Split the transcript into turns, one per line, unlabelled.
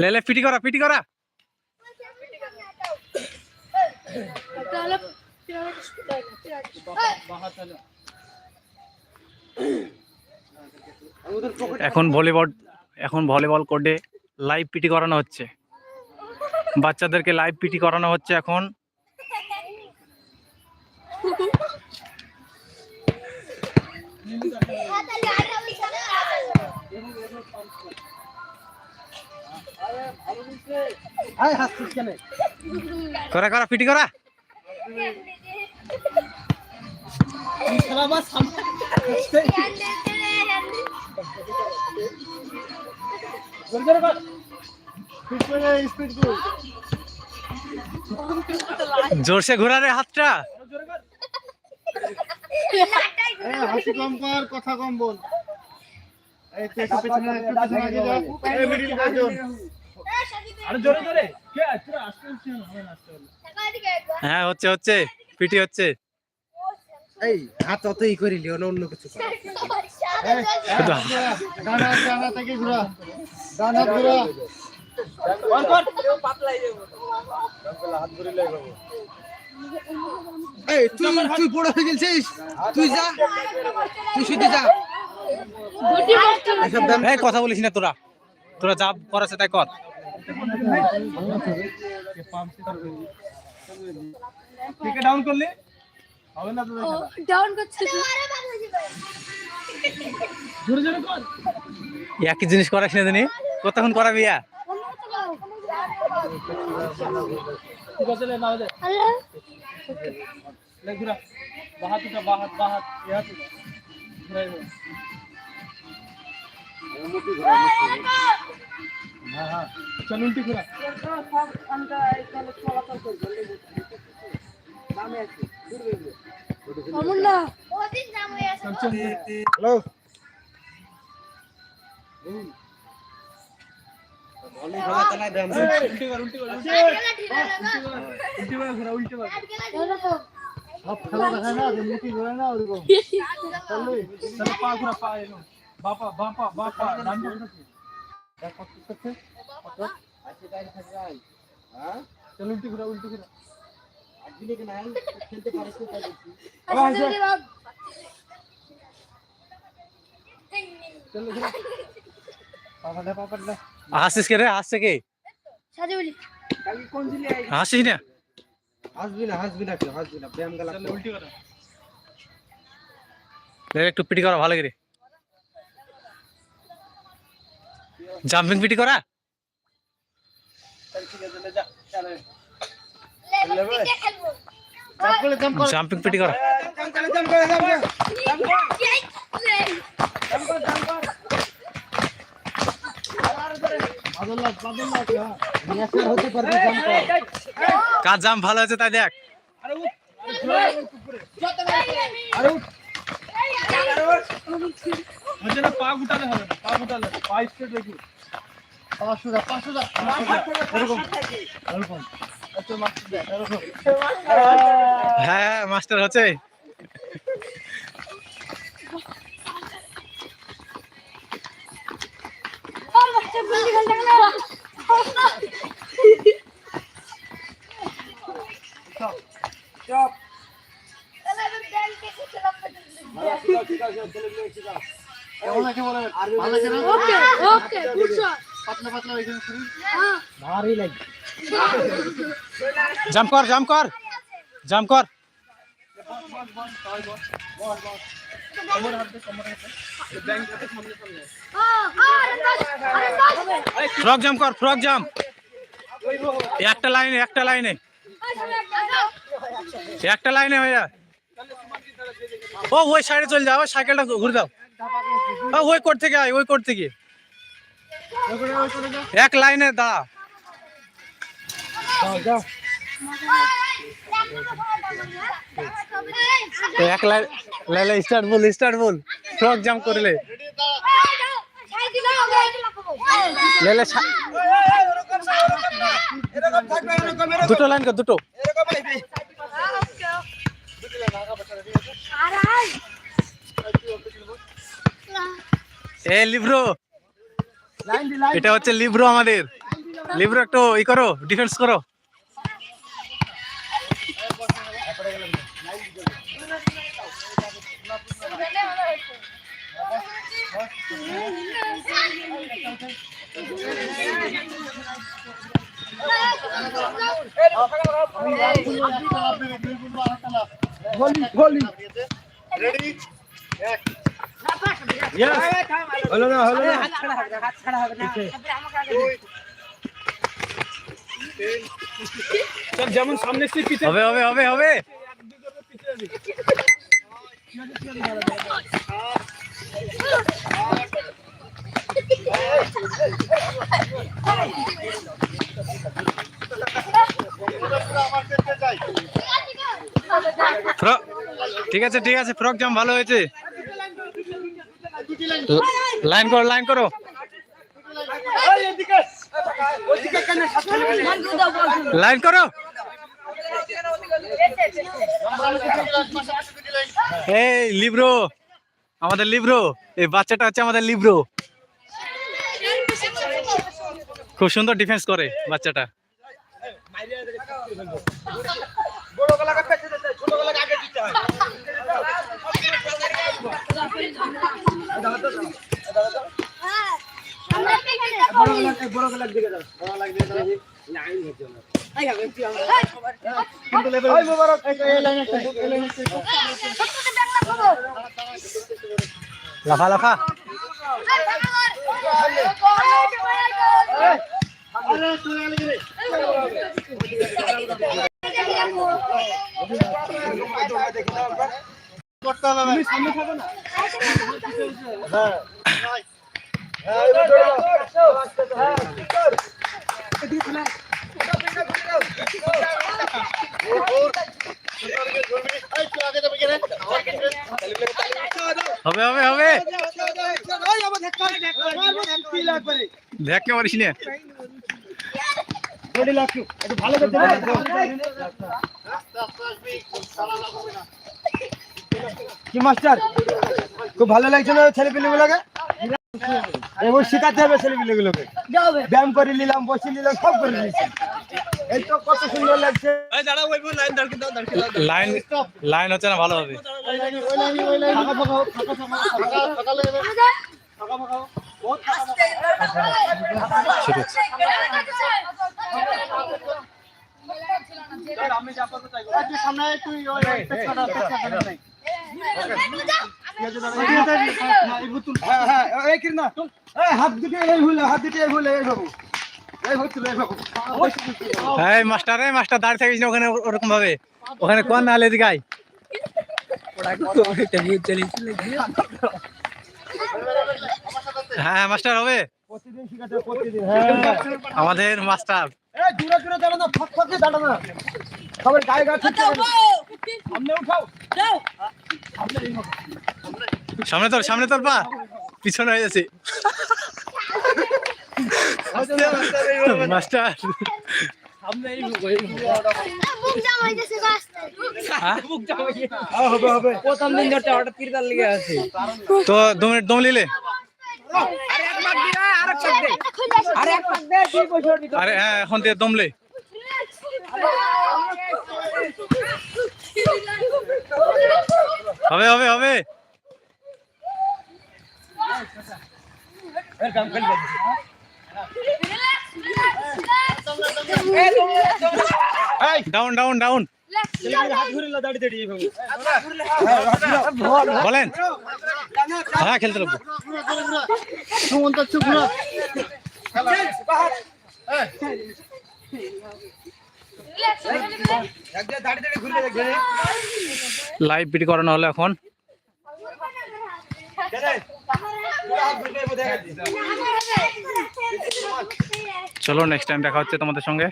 লেলে PT করা PT করা। এখন ভলিবল এখন ভলিবল কোর্টে লাইভ পিটি করানো হচ্ছে। বাচ্চাদেরকে লাইভ পিটি করানো হচ্ছে এখন। করা করা পিটি করা। জোরসে ঘোরা রে হাতটা।
হাসি কম কর কথা কম বল।
হ্যাঁ হচ্ছে হচ্ছে। পিটি হচ্ছে।
এই হাত অতই করিলি অন্য অন্য কিছু তুই তুই বড় হয়ে গেছিস? তুই যা। তুই শুধু যা।
এই কথা বলিস না তোরা। তোরা যা করাছে তাই কর।
ডাউন করলে? হবে না
ডাউন করছে।
জোরে জোরে কর।
একই জিনিস করাস না জানি কতক্ষণ করাবি ইয়া
ঘুরা। বাহাত বাহাত। কর
সব খেলা দেখায় না যে মুখি না ওরকম
পা ঘুরা পা এলো বাপা বাপা বাপা ডান পা ঘুরা
দেখ কত করছে কত আছে গাড়ি থাকে ভাই হ্যাঁ
চল উল্টি ঘুরা উল্টি ঘুরা
আজকে কি নাই খেলতে পারিস তো তাই বলছি
চল ঘুরা
পাপা দে পাপা দে
হাসিস কে রে হাসছে কে
সাজে বলি
হাসিস না
হাসবি না হাসবি না কেউ হাসবি না ব্যায়াম গেলা
চল উল্টি করা
লেলে একটু পিটি করা ভালো করে হ্যাঁ ন্যাশনাল করা?
জাম্পিং
জাম্প করা।
কার
জাম ভালো হয়েছে তাই দেখ।
আরে হচ্ছে না পা গুটালে হবে না পা গুটালে পা স্ট্রেট রেখে
পাঁচশো যা পাঁচশো যা এরকম এরকম।
আচ্ছা মাস্টার দে এরকম।
হ্যাঁ হ্যাঁ মাস্টার হচ্ছে।
কেমন আছে বলে ভালো আছে না?
ওকে ওকে গুড শট
পাতলা পাতলা হয়েছে শরীর
হ্যাঁ।
ভারী লাগে।
জাম্প কর জাম্প কর জাম্প কর। ফ্রক জাম্প কর ফ্রক জাম্প একটা লাইনে একটা লাইনে। একটা লাইনে হয়ে ও ওই সাইডে চলে যাও সাইকেলটা ঘুরে দাও। ওই কোর্ট থেকে আয়, ওই কোর্ট থেকে। এক লাইনে দাঁড়া এক লাইন লাইলে স্টার্ট বল স্টার্ট বল। ফ্রক জাম্প করলে। লেলে দুটো লাইন কর, দুটো। এ লিব্রো। এটা হচ্ছে লিব্রো আমাদের। লিব্রো একটু ই করো ডিফেন্স করো।
রেডি
হলো না হলো না চল যেমন সামনে এসে পিছে
হবে হবে হবে হবে ঠিক আছে ঠিক আছে ফ্রক জাম ভালো হয়েছে লাইন করো লাইন করো। লাইন করো। এই, লিব্রো, আমাদের লিব্রো, এই বাচ্চাটা হচ্ছে আমাদের লিব্রো। খুব সুন্দর ডিফেন্স করে বাচ্চাটা। লাফা লাফা
করতে হবে না হ্যাঁ
হবে হবে হবে দেখ কে পারিস না
ভালো করতে কি মাস্টার খুব ভালো লাগছে না ছেলে পিলেগুলোকে এবং শেখাতে হবে ছেলে পিলেগুলোকে ব্যায়াম করে নিলাম বসে নিলাম সব করে নিয়েছি এই তো কত সুন্দর লাগছে
লাইন লাইন হচ্ছে না ভালো হবে
সামনে
হ্যাঁ হ্যাঁ এই কিরনা হাত দুটো এই ভুলে হাত দুটো এই ভুলে এই বাবু এই হচ্ছিল এই বাবু
এই মাস্টার এই মাস্টার দাঁড়িয়ে থাকিস না ওখানে ওরকম ভাবে ওখানে কোন নালে দিকে আয় হ্যাঁ মাস্টার হবে।
হ্যাঁ।
আমাদের মাস্টার।
দূরে দূরে দাঁড়ানো না ফক ফকে দাঁড়ানো। না সবার গায়ে সামনে উঠাও।
সামনে তোর সামনে তোর পা। পিছনে হয়ে যাচ্ছে। মাস্টার। হ্যাঁ?
হ্যাঁ,
তো দু মিনিট দম নিলে?
আরে এক পাক দিবা আর এক পাক দে আরে এক পাক দে তুই বসে উঠবি তো।
আরে হ্যাঁ এখন দিয়ে দমলে হবে হবে হবে। ডাউন ডাউন ডাউন বলেন। হ্যাঁ খেলতে লাগবো।
সুমন্ত চুপ
লাইভ পিটি করানো হলো এখন। চলো নেক্সট টাইম দেখা হচ্ছে তোমাদের সঙ্গে।